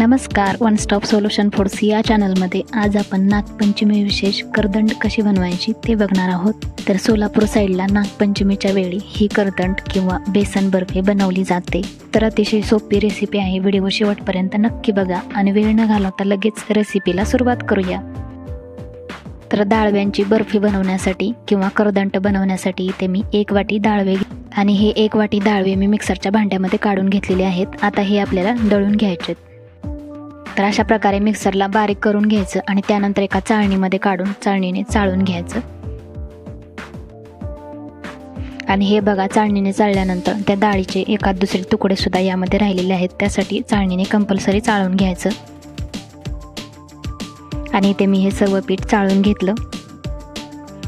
नमस्कार one stop solution force या चॅनलमध्ये आज आपण नागपंचमी विशेष करदंड कशी बनवायची ते बघणार आहोत. तर सोलापूर साईडला नागपंचमीच्या वेळी ही करदंड किंवा बेसन बर्फी बनवली जाते. तर अतिशय सोपी रेसिपी आहे व्हिडिओ शेवटपर्यंत नक्की बघा आणि वेळ न घालवता लगेच रेसिपीला सुरुवात करूया. तर डाळव्यांची बर्फी बनवण्यासाठी किंवा करदंट बनवण्यासाठी इथे मी एक वाटी डाळवे घे- आणि हे एक वाटी डाळवे मी मिक्सरच्या भांड्यामध्ये काढून घेतलेले आहेत. आता हे आपल्याला दळून घ्यायचे तर अशा प्रकारे मिक्सरला बारीक करून घ्यायचं आणि त्यानंतर एका चाळणीमध्ये काढून चाळणीने चाळून घ्यायचं. आणि हे बघा चाळणीने चाळल्यानंतर त्या डाळीचे एका दुसरे तुकडे सुद्धा यामध्ये राहिलेले आहेत. त्यासाठी चाळणीने कंपल्सरी चाळून घ्यायचं. आणि इथे मी हे सर्व पीठ चाळून घेतलं.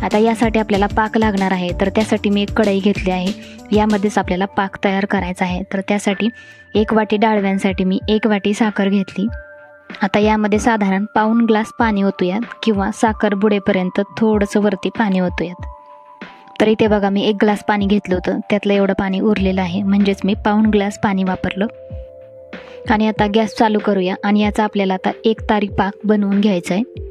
आता यासाठी आपल्याला पाक लागणार आहे. तर त्यासाठी मी एक कढई घेतली आहे. यामध्येच आपल्याला पाक तयार करायचा आहे. तर त्यासाठी एक वाटी डाळव्यांसाठी मी एक वाटी साखर घेतली. आता यामध्ये साधारण पाऊण ग्लास पाणी ओतूयात किंवा साखर बुडेपर्यंत थोडंसं वरती पाणी ओतूयात. तर इथे बघा मी एक ग्लास पाणी घेतलं होतं. त्यातलं एवढं पाणी उरलेलं आहे. म्हणजेच मी पाऊण ग्लास पाणी वापरलं. आणि आता गॅस चालू करूया आणि याचा आपल्याला आता एक तारीख पाक बनवून घ्यायचा आहे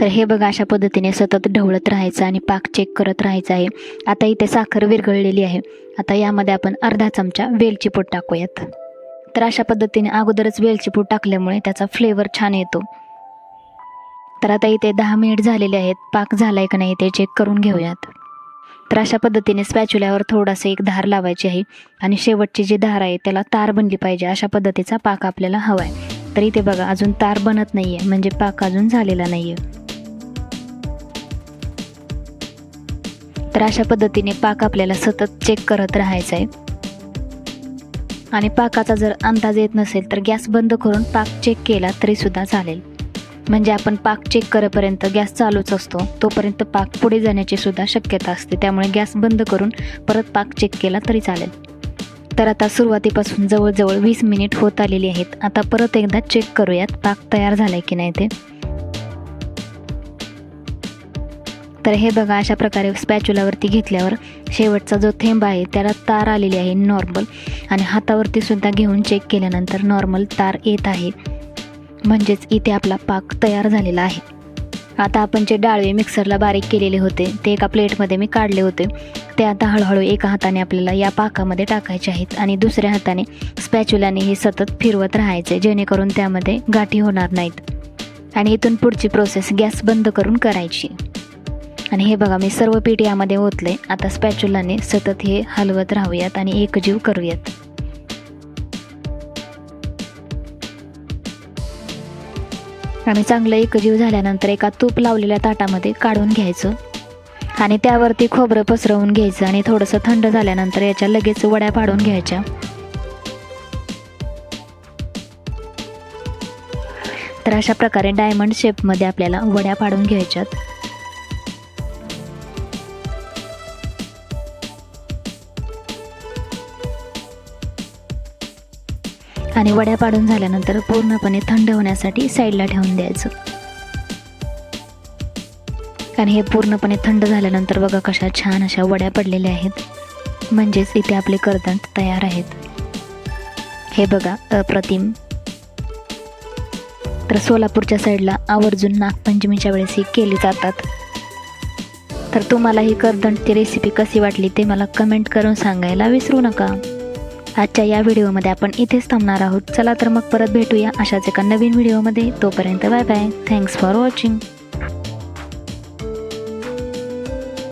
तर हे बघा अशा पद्धतीने सतत ढवळत राहायचं आणि पाक चेक करत राहायचं आहे. आता इथे साखर विरघळलेली आहे. आता यामध्ये आपण अर्धा चमचा वेलची पूड टाकूयात. तर अशा पद्धतीने अगोदरच वेलची पूड टाकल्यामुळे त्याचा फ्लेवर छान येतो. तर आता इथे दहा मिनिट झालेले आहेत. पाक झालाय का नाही ते चेक करून घेऊयात. तर अशा पद्धतीने स्पॅच्युल्यावर थोडासा एक धार लावायची आहे आणि शेवटची जी धार आहे त्याला तार बनली पाहिजे. अशा पद्धतीचा पाक आपल्याला हवा आहे तर इथे बघा अजून तार बनत नाही आहे म्हणजे पाक अजून झालेला नाही आहे तर अशा पद्धतीने पाक आपल्याला सतत चेक करत राहायचा आहे आणि पाकाचा जर अंदाज येत नसेल तर गॅस बंद करून पाक चेक केला तरी सुद्धा चालेल. म्हणजे आपण पाक चेक करेपर्यंत गॅस चालूच असतो तोपर्यंत पाक पुढे जाण्याची सुद्धा शक्यता असते. त्यामुळे गॅस बंद करून परत पाक चेक केला तरी चालेल. तर आता सुरुवातीपासून जवळजवळ वीस मिनिट होत आलेली आहेत. आता परत एकदा चेक करूयात पाक तयार झालाय की नाही ते. तर हे बघा अशा प्रकारे स्पॅच्युलावरती घेतल्यावर शेवटचा जो थेंब आहे त्याला तार आलेली आहे नॉर्मल आणि हातावरती सुद्धा घेऊन चेक केल्यानंतर नॉर्मल तार येत आहे. म्हणजेच इथे आपला पाक तयार झालेला आहे. आता आपण जे डाळवे मिक्सरला बारीक केलेले होते ते एका प्लेटमध्ये मी काढले होते. ते आता हळूहळू एका हाताने आपल्याला या पाकामध्ये टाकायचे आहेत आणि दुसऱ्या हाताने स्पॅच्युलाने हे सतत फिरवत राहायचे जेणेकरून त्यामध्ये गाठी होणार नाहीत. आणि इथून पुढची प्रोसेस गॅस बंद करून करायची. आणि हे बघा मी सर्व पीठ यामध्ये ओतले. आता स्पॅच्युलाने सतत हे हलवत राहूयात आणि एकजीव करूयात. आणि चांगलं एकजीव झाल्यानंतर एका तूप लावलेल्या ताटामध्ये काढून घ्यायचं. आणि त्यावरती खोबरं पसरवून घ्यायचं आणि थोडंसं थंड झाल्यानंतर याच्या लगेच वड्या पाडून घ्यायच्या. तर अशा प्रकारे डायमंड शेपमध्ये आपल्याला वड्या पाडून घ्यायच्यात. आणि वड्या पाडून झाल्यानंतर पूर्णपणे थंड होण्यासाठी साईडला ठेवून द्यायचं. आणि हे पूर्णपणे थंड झाल्यानंतर बघा कशा छान अशा वड्या पडलेल्या आहेत. म्हणजेच इथे आपले करदंड तयार आहेत. हे बघा अप्रतिम. तर सोलापूरच्या साईडला आवर्जून नागपंचमीच्या वेळेस ही केली जातात. तर तुम्हाला ही करदंटची रेसिपी कशी वाटली ते मला कमेंट करून सांगायला विसरू नका. आजच्या या व्हिडिओमध्ये आपण इथेच थांबणार आहोत. चला तर मग परत भेटूया अशाच एका नवीन व्हिडिओमध्ये. तोपर्यंत bye bye. Thanks for watching